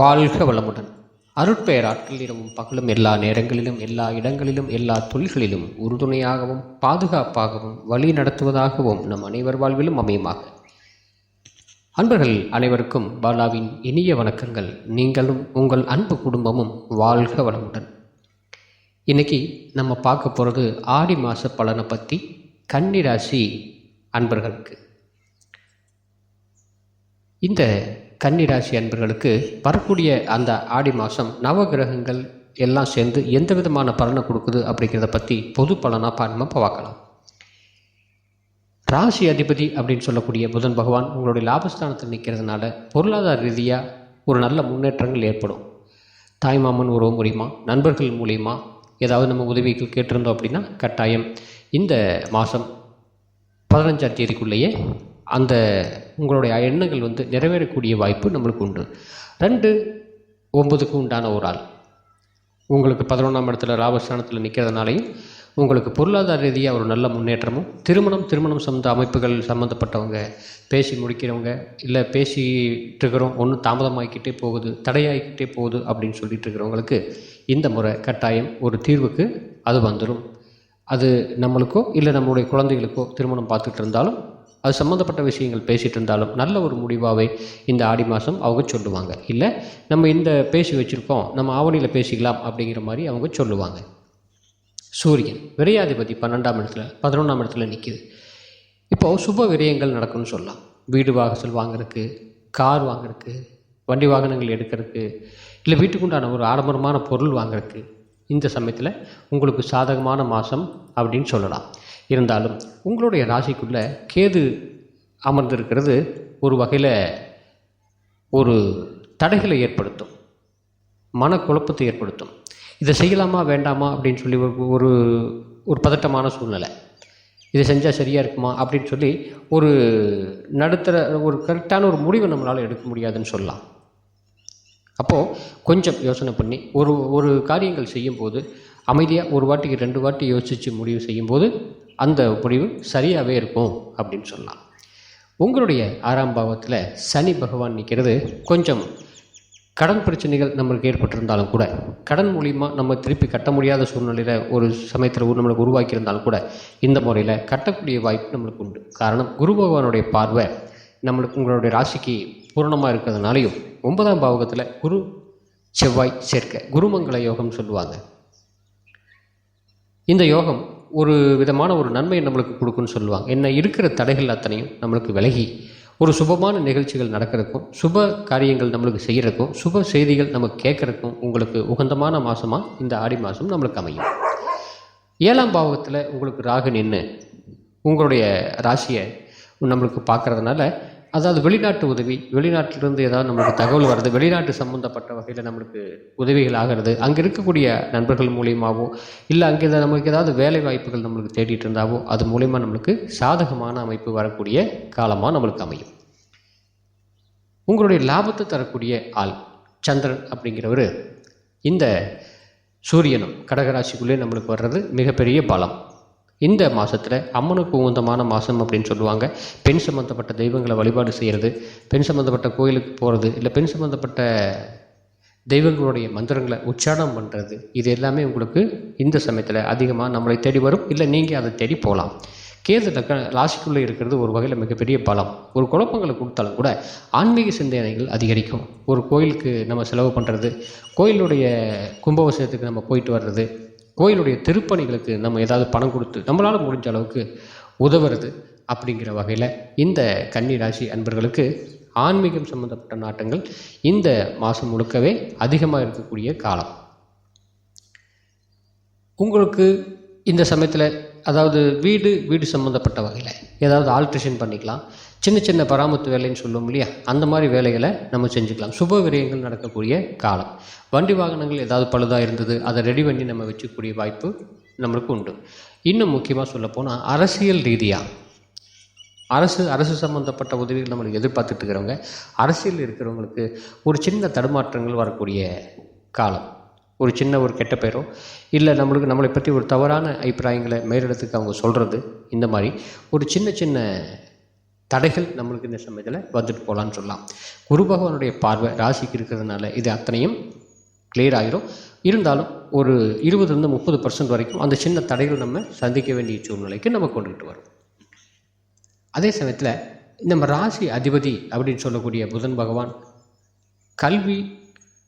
வாழ்க வளமுடன். அருட்பெயராற்றல் இரவும் பகலும் எல்லா நேரங்களிலும் எல்லா இடங்களிலும் எல்லா தொழில்களிலும் உறுதுணையாகவும் பாதுகாப்பாகவும் வழி நடத்துவதாகவும் நம் அனைவர் வாழ்விலும் அமையுமாக. அன்பர்கள் அனைவருக்கும் பாலாவின் இனிய வணக்கங்கள். நீங்களும் உங்கள் அன்பு குடும்பமும் வாழ்க வளமுடன். இன்னைக்கு நம்ம பார்க்க போகிறது ஆடி மாத பலனை பற்றி கன்னிராசி அன்பர்களுக்கு. இந்த கன்னிராசி அன்பர்களுக்கு வரக்கூடிய அந்த ஆடி மாதம் நவகிரகங்கள் எல்லாம் சேர்ந்து எந்த விதமான பலனை கொடுக்குது அப்படிங்கிறத பற்றி பொது பலனாக பாருமா நம்ம பார்க்கலாம். ராசி அதிபதி அப்படின்னு சொல்லக்கூடிய புதன் பகவான் உங்களுடைய லாபஸ்தானத்தில் நிற்கிறதுனால பொருளாதார ரீதியாக ஒரு நல்ல முன்னேற்றங்கள் ஏற்படும். தாய்மாமன் உறவு மூலியமா நண்பர்கள் மூலியமா ஏதாவது நம்ம உதவிகள் கேட்டிருந்தோம் அப்படின்னா கட்டாயம் இந்த மாதம் பதினஞ்சாம் தேதிக்குள்ளேயே அந்த உங்களுடைய எண்ணங்கள் வந்து நிறைவேறக்கூடிய வாய்ப்பு நம்மளுக்கு உண்டு. ரெண்டு ஒம்பதுக்கு உண்டான ஒரு ஆள். உங்களுக்கு பதினொன்றாம் இடத்துல ராபஸ்தானத்தில் நிற்கிறதுனாலையும் உங்களுக்கு பொருளாதார ரீதியாக ஒரு நல்ல முன்னேற்றமும் திருமணம் திருமணம் சம்மந்த அமைப்புகள் சம்மந்தப்பட்டவங்க பேசி முடிக்கிறவங்க இல்லை பேசிகிட்டு இருக்கிறோம் ஒன்றும் தாமதமாகிக்கிட்டே போகுது தடையாகிக்கிட்டே போகுது அப்படின்னு சொல்லிட்டு இருக்கிறவங்களுக்கு இந்த முறை கட்டாயம் ஒரு தீர்வுக்கு அது வந்துடும் அது நம்மளுக்கோ இல்லை நம்மளுடைய குழந்தைகளுக்கோ திருமணம் பார்த்துட்டு இருந்தாலும் அது சம்மந்தப்பட்ட விஷயங்கள் பேசிகிட்டு இருந்தாலும் நல்ல ஒரு முடிவாகவே இந்த ஆடி மாதம் அவங்க சொல்லுவாங்க. இல்லை நம்ம இந்த பேசி வச்சுருக்கோம் நம்ம ஆவணியில் பேசிக்கலாம் அப்படிங்கிற மாதிரி அவங்க சொல்லுவாங்க. சூரியன் விரையாதிபதி பன்னெண்டாம் இடத்துல பதினொன்றாம் இடத்துல நிற்கிது இப்போது சுப விரயங்கள் நடக்கும்னு சொல்லலாம். வீடு வாசல் வாங்குறதுக்கு கார் வாங்குறதுக்கு வண்டி வாகனங்கள் எடுக்கிறதுக்கு இல்லை வீட்டுக்குண்டான ஒரு ஆடம்பரமான பொருள் வாங்குறதுக்கு இந்த சமயத்தில் உங்களுக்கு சாதகமான மாதம் அப்படின்னு சொல்லலாம். இருந்தாலும் உங்களுடைய ராசிக்குள்ளே கேது அமர்ந்திருக்கிறது ஒரு வகையில் ஒரு தடைகளை ஏற்படுத்தும் மனக்குழப்பத்தை ஏற்படுத்தும். இதை செய்யலாமா வேண்டாமா அப்படின்னு சொல்லி ஒரு ஒரு ஒரு பதட்டமான சூழ்நிலை. இதை செஞ்சால் சரியாக இருக்குமா அப்படின்னு சொல்லி ஒரு நடுத்தர ஒரு கரெக்டான ஒரு முடிவை நம்மளால் எடுக்க முடியாதுன்னு சொல்லலாம். அப்போது கொஞ்சம் யோசனை பண்ணி ஒரு ஒரு காரியங்கள் செய்யும்போது அமைதியாக ஒரு வாட்டிக்கு ரெண்டு வாட்டி யோசித்து முடிவு செய்யும்போது அந்த முடிவு சரியாகவே இருக்கும் அப்படின்னு சொல்லலாம் உங்களுடைய ஆறாம் பாவத்தில் சனி பகவான் நிற்கிறது கொஞ்சம் கடன் பிரச்சனைகள் நம்மளுக்கு ஏற்பட்டிருந்தாலும் கூட கடன் மூலிமா நம்ம திருப்பி கட்ட முடியாத சூழ்நிலையில் ஒரு சமயத்தில் நம்மளுக்கு உருவாக்கியிருந்தாலும் கூட இந்த முறையில் கட்டக்கூடிய வாய்ப்பு நம்மளுக்கு உண்டு. காரணம் குரு பகவானுடைய பார்வை நம்மளுக்கு உங்களுடைய ராசிக்கு பூரணமாக இருக்கிறதுனாலையும் ஒன்பதாம் பாவகத்தில் குரு செவ்வாய் சேர்க்க குருமங்கள யோகம் சொல்லுவாங்க. இந்த யோகம் ஒரு விதமான ஒரு நன்மையை நம்மளுக்கு கொடுக்குன்னு சொல்லுவாங்க. என்ன இருக்கிற தடைகள் அத்தனையும் நம்மளுக்கு விலகி ஒரு சுபமான நிகழ்ச்சிகள் நடக்கிறதுக்கும் சுப காரியங்கள் நம்மளுக்கு செய்கிறக்கும் சுப செய்திகள் நம்ம கேட்குறக்கும் உங்களுக்கு உகந்தமான மாதமாக இந்த ஆடி மாதம் நம்மளுக்கு அமையும். ஏழாம் பாவகத்தில் உங்களுக்கு ராகு நின்று உங்களுடைய ராசியை நம்மளுக்கு பார்க்குறதுனால அதாவது வெளிநாட்டு உதவி வெளிநாட்டிலிருந்து ஏதாவது நம்மளுக்கு தகவல் வருது வெளிநாட்டு சம்மந்தப்பட்ட வகையில் நம்மளுக்கு உதவிகள் ஆகிறது. அங்கே இருக்கக்கூடிய நண்பர்கள் மூலியமாகவோ இல்லை அங்கே ஏதாவது நம்மளுக்கு ஏதாவது வேலை வாய்ப்புகள் நம்மளுக்கு தேடிட்டு இருந்தாவோ அது மூலிமா நம்மளுக்கு சாதகமான அமைப்பு வரக்கூடிய காலமாக நம்மளுக்கு அமையும். உங்களுடைய லாபத்தை தரக்கூடிய ஆள் சந்திரன் அப்படிங்கிறவர் இந்த சூரியனும் கடகராசிக்குள்ளே நம்மளுக்கு வர்றது மிகப்பெரிய பலம். இந்த மாதத்தில் அம்மனுக்கு உகந்தமான மாதம் அப்படின்னு சொல்லுவாங்க. பெண் சம்மந்தப்பட்ட தெய்வங்களை வழிபாடு செய்கிறது பெண் சம்மந்தப்பட்ட கோயிலுக்கு போகிறது இல்லை பெண் சம்மந்தப்பட்ட தெய்வங்களுடைய மந்திரங்களை உச்சாரணம் பண்ணுறது இது எல்லாமே உங்களுக்கு இந்த சமயத்தில் அதிகமாக நம்மளை தேடி வரும். இல்லை நீங்கள் அதை தேடி போகலாம். கேது லக்க ராசிக்குள்ளே இருக்கிறது ஒரு வகையில் மிகப்பெரிய பலம். ஒரு குழப்பங்களை கொடுத்தாலும் கூட ஆன்மீக சிந்தனைகள் அதிகரிக்கும். ஒரு கோயிலுக்கு நம்ம செலவு பண்ணுறது கோயிலுடைய கும்பாபிஷேகத்துக்கு நம்ம போயிட்டு வர்றது கோயிலுடைய திருப்பணிகளுக்கு நம்ம ஏதாவது பணம் கொடுத்து நம்மளால் முடிஞ்ச அளவுக்கு உதவுறது அப்படிங்கிற வகையில் இந்த கன்னி ராசி அன்பர்களுக்கு ஆன்மீகம் சம்மந்தப்பட்ட நாட்டங்கள் இந்த மாதம் முழுக்கவே அதிகமாக இருக்கக்கூடிய காலம். உங்களுக்கு இந்த சமயத்தில் அதாவது வீடு வீடு சம்மந்தப்பட்ட வகையில் ஏதாவது ஆல்ட்ரேஷன் பண்ணிக்கலாம். சின்ன சின்ன பராமத்து வேலைன்னு சொல்லுவோம் இல்லையா? அந்த மாதிரி வேலைகளை நம்ம செஞ்சுக்கலாம். சுப விரயங்கள் நடக்கக்கூடிய காலம். வண்டி வாகனங்கள் ஏதாவது பழுதாக இருந்தது அதை ரெடி பண்ணி நம்ம வச்சுக்கூடிய வாய்ப்பு நம்மளுக்கு உண்டு. இன்னும் முக்கியமாக சொல்லப்போனால் அரசியல் ரீதியாக அரசு அரசு சம்மந்தப்பட்ட உதவிகள் நம்மளுக்கு எதிர்பார்த்துட்டு இருக்கிறவங்க அரசியல் இருக்கிறவங்களுக்கு ஒரு சின்ன தடுமாற்றங்கள் வரக்கூடிய காலம். ஒரு சின்ன ஒரு கெட்ட பேரோ இல்லை நம்மளுக்கு நம்மளை பற்றி ஒரு தவறான அபிப்பிராயங்களை மேலிடத்துக்கு அவங்க சொல்கிறது இந்த மாதிரி. ஒரு சின்ன சின்ன தடைகள் நம்மளுக்கு இந்த சமயத்தில் வந்துட்டு போகலான்னு சொல்லலாம். குரு பகவானுடைய பார்வை ராசிக்கு இருக்கிறதுனால இது அத்தனையும் கிளியர் ஆகிரும் இருந்தாலும் ஒரு இருபதுலேருந்து முப்பது பர்சன்ட் வரைக்கும் அந்த சின்ன தடைகள் நம்ம சந்திக்க வேண்டிய சூழ்நிலைக்கு நம்ம கொண்டுகிட்டு வரும். அதே சமயத்தில் நம்ம ராசி அதிபதி அப்படின்னு சொல்லக்கூடிய புதன் பகவான் கல்வி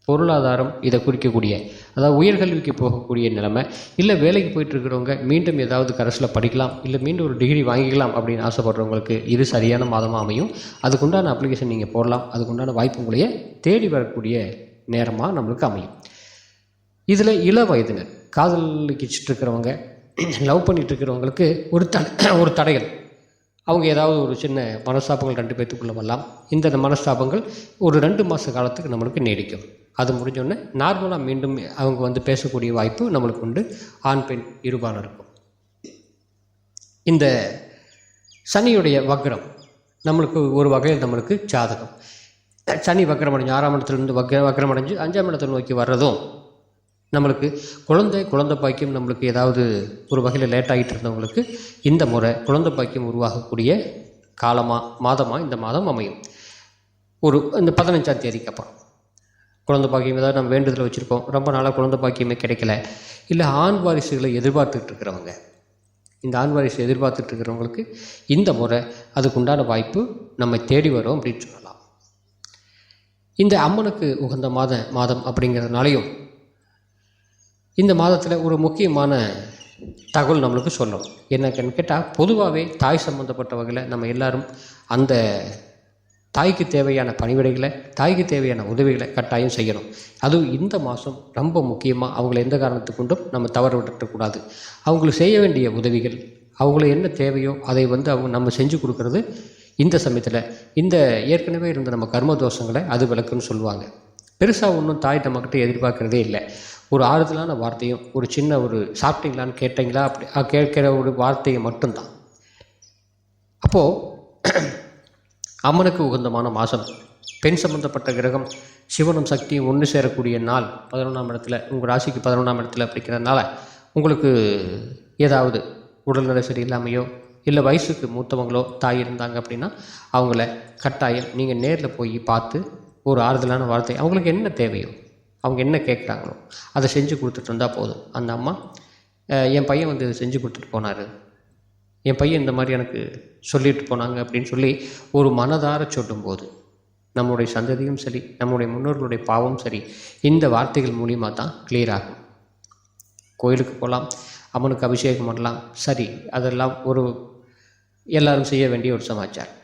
பொருளாதாரம் இதை குறிக்கக்கூடிய அதாவது உயர்கல்விக்கு போகக்கூடிய நிலைமை இல்லை வேலைக்கு போயிட்டுருக்கிறவங்க மீண்டும் ஏதாவது கரஸில் படிக்கலாம் இல்லை மீண்டும் ஒரு டிகிரி வாங்கிக்கலாம் அப்படின்னு ஆசைப்படுறவங்களுக்கு இது சரியான மாதமாக அமையும். அதுக்குண்டான அப்ளிகேஷன் நீங்கள் போடலாம். அதுக்குண்டான வாய்ப்பு உங்களையே தேடி வரக்கூடிய நேரமாக நம்மளுக்கு அமையும். இதில் இள வயதினர் காதலிக்கிச்சிட்டு இருக்கிறவங்க லவ் பண்ணிகிட்டு இருக்கிறவங்களுக்கு ஒரு த ஒரு தடைகள். அவங்க ஏதாவது ஒரு சின்ன மனஸ்தாபங்கள் ரெண்டு பேர்த்துக்குள்ள வரலாம் இந்த மனஸ்தாபங்கள் ஒரு ரெண்டு மாத காலத்துக்கு நம்மளுக்கு நீடிக்கும். அது முடிஞ்சோடனே நார்மலாக மீண்டும் அவங்க வந்து பேசக்கூடிய வாய்ப்பு நம்மளுக்கு உண்டு. ஆண் பெண் இருபாலும் இருக்கும் இந்த சனியுடைய வக்ரம் நம்மளுக்கு ஒரு வகையில் நம்மளுக்கு சாதகம் சனி வக்ரம் அடைஞ்சு ஆறாம் இடத்துலேருந்து வக்ர வக்ரம் அடைஞ்சு அஞ்சாம் இடத்தை நோக்கி வர்றதும் நம்மளுக்கு குழந்தை குழந்தை பாக்கியம் நம்மளுக்கு ஏதாவது ஒரு வகையில் லேட் ஆகிட்டு இருந்தவங்களுக்கு இந்த முறை குழந்தை பாக்கியம் உருவாகக்கூடிய காலமாக மாதமாக இந்த மாதம் அமையும். ஒரு இந்த பதினஞ்சாம் தேதிக்கு அப்புறம். குழந்த பாக்கியம் ஏதாவது நம்ம வேண்டுதல் வச்சுருக்கோம். ரொம்ப நாளாக குழந்த பாக்கியமே கிடைக்கல. இல்லை ஆண் வாரிசுகளை எதிர்பார்த்துட்டு இருக்கிறவங்க. இந்த ஆண் வாரிசு எதிர்பார்த்துட்டு இருக்கிறவங்களுக்கு இந்த முறை அதுக்குண்டான வாய்ப்பு நம்ம தேடி வரும் அப்படின்னு சொல்லலாம். இந்த அம்மனுக்கு உகந்த மாத மாதம் அப்படிங்கிறதுனாலையும் இந்த மாதத்தில் ஒரு முக்கியமான தகவல் நம்மளுக்கு சொல்லணும். என்னன்னு கேட்டால் பொதுவாகவே தாய் சம்மந்தப்பட்ட வகையில் நம்ம எல்லாரும் அந்த தாய்க்கு தேவையான பணிவிடைகளை தாய்க்கு தேவையான உதவிகளை கட்டாயம் செய்யணும். அதுவும் இந்த மாதம் ரொம்ப முக்கியமாக அவங்கள எந்த காரணத்துக்கு கொண்டும் நம்ம தவற விட்டுறக்கூடாது அவங்களுக்கு செய்ய வேண்டிய உதவிகள் அவங்களுக்கு என்ன தேவையோ அதை வந்து அவங்க நம்ம செஞ்சு கொடுக்கறது இந்த சமயத்தில். இந்த ஏற்கனவே இருந்த நம்ம கர்ம தோஷங்களை அது விளக்குன்னு சொல்லுவாங்க. பெருசாக ஒன்றும் தாய் நம்மக்கிட்ட எதிர்பார்க்குறதே இல்லை. ஒரு ஆறுதலான வார்த்தையும் ஒரு சின்ன ஒரு சாப்பிட்டீங்களான்னு கேட்டீங்களா? அப்படி கேட்குற ஒரு வார்த்தையை மட்டும்தான். அப்போது அம்மனுக்கு உகந்தமான மாதம் பெண் சம்பந்தப்பட்ட கிரகம் சிவனும் சக்தியும் ஒன்று சேரக்கூடிய நாள் பதினொன்றாம் இடத்துல உங்கள் ராசிக்கு பதினொன்றாம் இடத்துல அப்படிங்கிறதுனால உங்களுக்கு ஏதாவது உடல்நிலை சரியில்லாமையோ இல்லை வயசுக்கு மூத்தவங்களோ தாய் இருந்தாங்க அப்படின்னா அவங்கள கட்டாயம் நீங்கள் நேரில் போய் பார்த்து ஒரு ஆறுதலான வார்த்தை அவங்களுக்கு என்ன தேவையோ அவங்க என்ன கேட்குறாங்களோ அதை செஞ்சு கொடுத்துட்டு இருந்தால் போதும். அந்த அம்மா என் பையன் வந்து இதை செஞ்சு கொடுத்துட்டு போனார். என் பையன் இந்த மாதிரி எனக்கு சொல்லிட்டு போனாங்க அப்படின்னு சொல்லி ஒரு மனதார சொல்லும்போது நம்முடைய சந்ததியும் சரி நம்முடைய முன்னோர்களுடைய பாவம் சரி இந்த வார்த்தைகள் மூலியமாக தான் கிளியர் ஆகும். கோயிலுக்கு போகலாம் அம்மனுக்கு அபிஷேகம் பண்ணலாம் சரி அதெல்லாம் ஒரு எல்லாரும் செய்ய வேண்டிய ஒரு சமாச்சாரம்.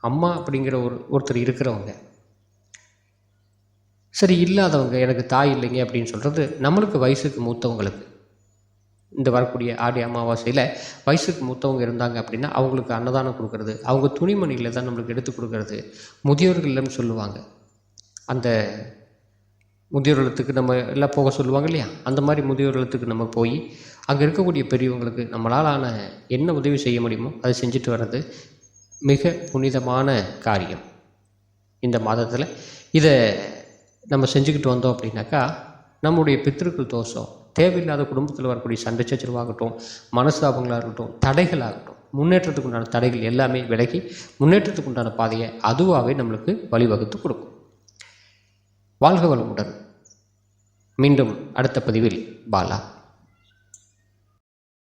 அம்மா அப்படிங்கிற ஒரு ஒருத்தர் இருக்கிறவங்க சரி இல்லாதவங்க எனக்கு தாய் இல்லைங்க அப்படின்னு சொல்கிறது நம்மளுக்கு வயசுக்கு மூத்தவங்களுக்கு இந்த வரக்கூடிய ஆடி அமாவாசையில் வயசுக்கு மூத்தவங்க இருந்தாங்க அப்படின்னா அவங்களுக்கு அன்னதானம் கொடுக்கறது அவங்க துணிமணிகளை தான் நம்மளுக்கு எடுத்து கொடுக்கறது முதியோர்கள் இல்லைன்னு சொல்லுவாங்க. அந்த முதியோர் இல்லத்துக்கு நம்ம எல்லாம் போக சொல்லுவாங்க இல்லையா? அந்த மாதிரி முதியோர் இல்லத்துக்கு நம்ம போய் அங்கே இருக்கக்கூடிய பெரியவங்களுக்கு நம்மளால் ஆன என்ன உதவி செய்ய முடியுமோ அதை செஞ்சுட்டு வர்றது மிக புனிதமான காரியம். இந்த மாதத்தில் இதை நம்ம செஞ்சுக்கிட்டு வந்தோம் அப்படின்னாக்கா நம்முடைய பித்திருக்கள் தோஷம் தேவையில்லாத குடும்பத்தில் வரக்கூடிய சண்டை சச்சரவாகட்டும் மனஸ்தாபங்களாக இருக்கட்டும் தடைகளாகட்டும் முன்னேற்றத்துக்கு உண்டான தடைகள் எல்லாமே விலகி முன்னேற்றத்துக்கு உண்டான பாதையை அதுவாகவே நம்மளுக்கு வழிவகுத்து கொடுக்கும். வாழ்க வளமுடன். மீண்டும் அடுத்த பதிவில் பாலா